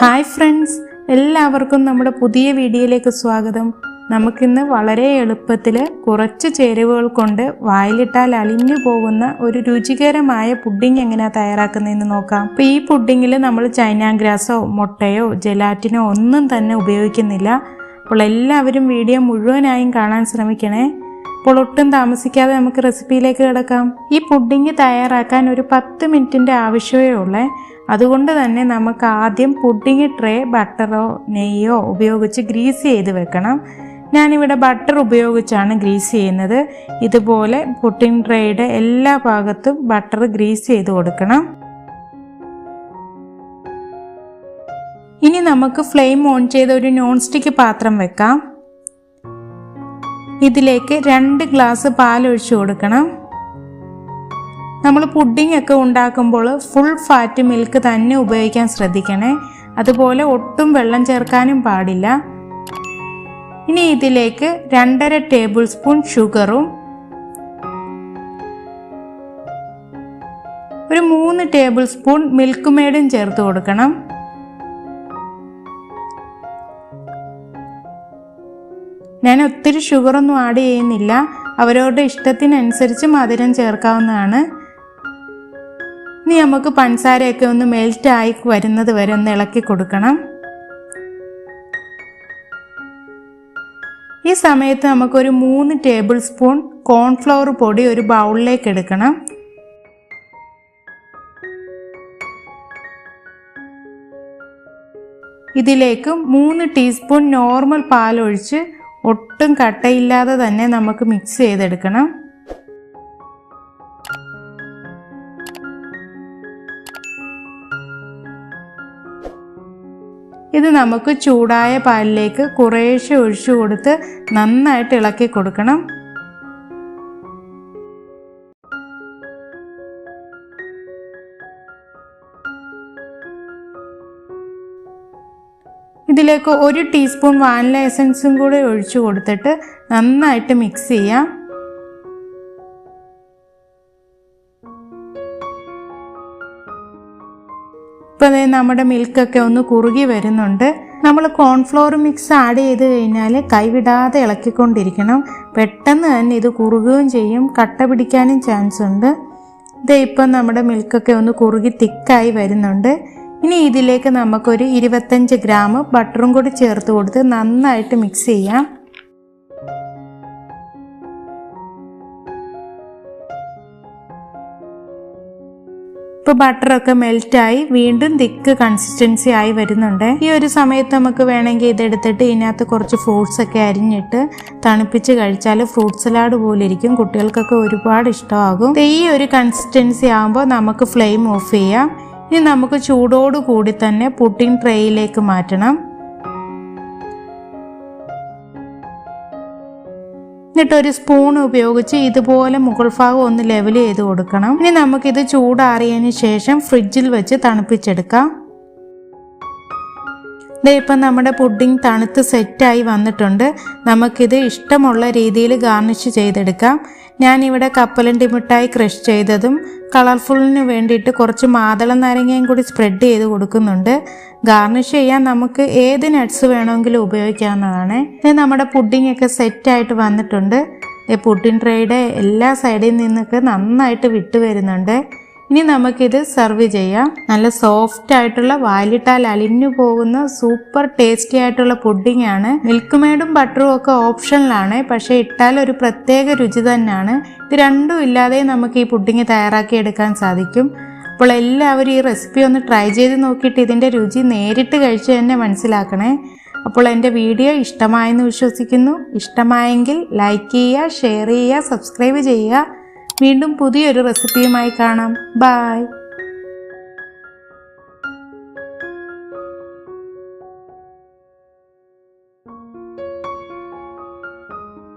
Hi friends എല്ലാവർക്കും നമ്മുടെ പുതിയ വീഡിയോയിലേക്ക് സ്വാഗതം. നമുക്കിന്ന് വളരെ എളുപ്പത്തിൽ കുറച്ച് ചേരുവകൾ കൊണ്ട് വായിലിട്ടാൽ അലിഞ്ഞു പോകുന്ന ഒരു രുചികരമായ പുഡിംഗ് എങ്ങനെയാണ് തയ്യാറാക്കുന്നതെന്ന് നോക്കാം. അപ്പോൾ ഈ പുഡിങ്ങിൽ നമ്മൾ ചൈന ഗ്രാസോ മുട്ടയോ ജെലാറ്റിനോ ഒന്നും തന്നെ ഉപയോഗിക്കുന്നില്ല. അപ്പോൾ എല്ലാവരും വീഡിയോ മുഴുവനായും കാണാൻ ശ്രമിക്കണേ. അപ്പോൾ ഒട്ടും താമസിക്കാതെ നമുക്ക് റെസിപ്പിയിലേക്ക് കിടക്കാം. ഈ പുഡിംഗ് തയ്യാറാക്കാൻ ഒരു പത്ത് മിനിറ്റിന്റെ ആവശ്യമേ ഉള്ളേ. അതുകൊണ്ട് തന്നെ നമുക്ക് ആദ്യം പുഡിംഗ് ട്രേ ബട്ടറോ നെയ്യോ ഉപയോഗിച്ച് ഗ്രീസ് ചെയ്ത് വെക്കണം. ഞാനിവിടെ ബട്ടർ ഉപയോഗിച്ചാണ് ഗ്രീസ് ചെയ്യുന്നത്. ഇതുപോലെ പുഡിംഗ് ട്രേയുടെ എല്ലാ ഭാഗത്തും ബട്ടർ ഗ്രീസ് ചെയ്ത് കൊടുക്കണം. ഇനി നമുക്ക് ഫ്ലെയിം ഓൺ ചെയ്ത ഒരു നോൺ സ്റ്റിക്ക് പാത്രം വെക്കാം. ഇതിലേക്ക് രണ്ട് ഗ്ലാസ് പാൽ ഒഴിച്ചു കൊടുക്കണം. നമ്മൾ പുഡിംഗ് ഒക്കെ ഉണ്ടാക്കുമ്പോൾ ഫുൾ ഫാറ്റ് മിൽക്ക് തന്നെ ഉപയോഗിക്കാൻ ശ്രദ്ധിക്കണേ. അതുപോലെ ഒട്ടും വെള്ളം ചേർക്കാനും പാടില്ല. ഇനി ഇതിലേക്ക് രണ്ടര ടേബിൾ സ്പൂൺ ഷുഗറും ഒരു മൂന്ന് ടേബിൾ സ്പൂൺ മിൽക്ക് മേഡും ചേർത്ത് കൊടുക്കണം. ഞാൻ ഒത്തിരി ഷുഗറൊന്നും ആഡ് ചെയ്യുന്നില്ല. അവരവരുടെ ഇഷ്ടത്തിനനുസരിച്ച് മധുരം ചേർക്കാവുന്നതാണ്. ഇനി നമുക്ക് പഞ്ചസാരയൊക്കെ ഒന്ന് മെൽറ്റ് ആയി വരുന്നത് വരെ ഒന്ന് ഇളക്കി കൊടുക്കണം. ഈ സമയത്ത് നമുക്കൊരു മൂന്ന് ടേബിൾ സ്പൂൺ കോൺഫ്ലവർ പൊടി ഒരു ബൗളിലേക്ക് എടുക്കണം. ഇതിലേക്ക് മൂന്ന് ടീസ്പൂൺ നോർമൽ പാലൊഴിച്ച് ഒട്ടും കട്ടയില്ലാതെ തന്നെ നമുക്ക് മിക്സ് ചെയ്തെടുക്കണം. ഇത് നമുക്ക് ചൂടായ പാലിലേക്ക് കുറേശ്ശെ ഒഴിച്ചു കൊടുത്ത് നന്നായിട്ട് ഇളക്കി കൊടുക്കണം. ഇതിലേക്ക് ഒരു ടീസ്പൂൺ വാനില എസൻസും കൂടി ഒഴിച്ചു കൊടുത്തിട്ട് നന്നായിട്ട് മിക്സ് ചെയ്യാം. ഇപ്പോൾ നമ്മുടെ മിൽക്കൊക്കെ ഒന്ന് കുറുകി വരുന്നുണ്ട്. നമ്മൾ കോൺഫ്ലോർ മിക്സ് ആഡ് ചെയ്ത് കഴിഞ്ഞാൽ കൈവിടാതെ ഇളക്കിക്കൊണ്ടിരിക്കണം. പെട്ടെന്ന് തന്നെ ഇത് കുറുകുകയും ചെയ്യും. കട്ട പിടിക്കാനും ചാൻസ് ഉണ്ട്. ഇത് ഇപ്പം നമ്മുടെ മിൽക്കൊക്കെ ഒന്ന് കുറുകി തിക്കായി വരുന്നുണ്ട്. ഇനി ഇതിലേക്ക് നമുക്കൊരു ഇരുപത്തഞ്ച് ഗ്രാം ബട്ടറും കൂടി ചേർത്ത് കൊടുത്ത് നന്നായിട്ട് മിക്സ് ചെയ്യാം. ഇപ്പോൾ ബട്ടറൊക്കെ മെൽറ്റായി വീണ്ടും തിക്ക് കൺസിസ്റ്റൻസി ആയി വരുന്നുണ്ട്. ഈ ഒരു സമയത്ത് നമുക്ക് വേണമെങ്കിൽ ഇതെടുത്തിട്ട് ഇതിനകത്ത് കുറച്ച് ഫ്രൂട്ട്സ് ഒക്കെ അരിഞ്ഞിട്ട് തണുപ്പിച്ച് കഴിച്ചാൽ ഫ്രൂട്ട് സലാഡ് പോലെ ഇരിക്കും. കുട്ടികൾക്കൊക്കെ ഒരുപാട് ഇഷ്ടമാകും. ഈ ഒരു കൺസിസ്റ്റൻസി ആകുമ്പോൾ നമുക്ക് ഫ്ലെയിം ഓഫ് ചെയ്യാം. ഇനി നമുക്ക് ചൂടോടു കൂടി തന്നെ പുട്ടിൻ ട്രേയിലേക്ക് മാറ്റണം. എന്നിട്ട് ഒരു സ്പൂൺ ഉപയോഗിച്ച് ഇതുപോലെ മുകൾ ഭാഗം ഒന്ന് ലെവൽ ചെയ്ത് കൊടുക്കണം. ഇനി നമുക്കിത് ചൂടാറിയതിന് ശേഷം ഫ്രിഡ്ജിൽ വെച്ച് തണുപ്പിച്ചെടുക്കാം. ഇപ്പം നമ്മുടെ പുഡിംഗ് തണുത്ത് സെറ്റായി വന്നിട്ടുണ്ട്. നമുക്കിത് ഇഷ്ടമുള്ള രീതിയിൽ ഗാർണിഷ് ചെയ്തെടുക്കാം. ഞാനിവിടെ കപ്പലണ്ടി മിഠായി ക്രഷ് ചെയ്തതും കളർഫുള്ളിന് വേണ്ടിയിട്ട് കുറച്ച് മാതളം നാരങ്ങയും കൂടി സ്പ്രെഡ് ചെയ്ത് കൊടുക്കുന്നുണ്ട്. ഗാർണിഷ് ചെയ്യാൻ നമുക്ക് ഏത് നട്ട്സ് വേണമെങ്കിലും ഉപയോഗിക്കാവുന്നതാണ്. ഇത് നമ്മുടെ പുഡിംഗ് ഒക്കെ സെറ്റായിട്ട് വന്നിട്ടുണ്ട്. ഈ പുഡിംഗ് ട്രേയുടെ എല്ലാ സൈഡിൽ നിന്നൊക്കെ നന്നായിട്ട് വിട്ടു വരുന്നുണ്ട്. ഇനി നമുക്കിത് സെർവ് ചെയ്യാം. നല്ല സോഫ്റ്റ് ആയിട്ടുള്ള വാലിട്ടാൽ അലിഞ്ഞു പോകുന്ന സൂപ്പർ ടേസ്റ്റി ആയിട്ടുള്ള പുഡിംഗ് ആണ്. മിൽക്ക് മേഡും ബട്ടറും ഒക്കെ ഓപ്ഷനിലാണ് പക്ഷെ ഇട്ടാൽ ഒരു പ്രത്യേക രുചി തന്നെയാണ്. ഇത് രണ്ടും ഇല്ലാതെ നമുക്ക് ഈ പുഡിംഗ് തയ്യാറാക്കി എടുക്കാൻ സാധിക്കും. അപ്പോൾ എല്ലാവരും ഈ റെസിപ്പി ഒന്ന് ട്രൈ ചെയ്ത് നോക്കിയിട്ട് ഇതിന്റെ രുചി നേരിട്ട് കഴിച്ച് തന്നെ മനസ്സിലാക്കണേ. അപ്പോൾ എന്റെ വീഡിയോ ഇഷ്ടമായെന്ന് വിശ്വസിക്കുന്നു. ഇഷ്ടമായെങ്കിൽ ലൈക്ക് ചെയ്യുക ഷെയർ ചെയ്യുക സബ്സ്ക്രൈബ് ചെയ്യുക. വീണ്ടും പുതിയൊരു റെസിപ്പിയുമായി കാണാം. ബായ്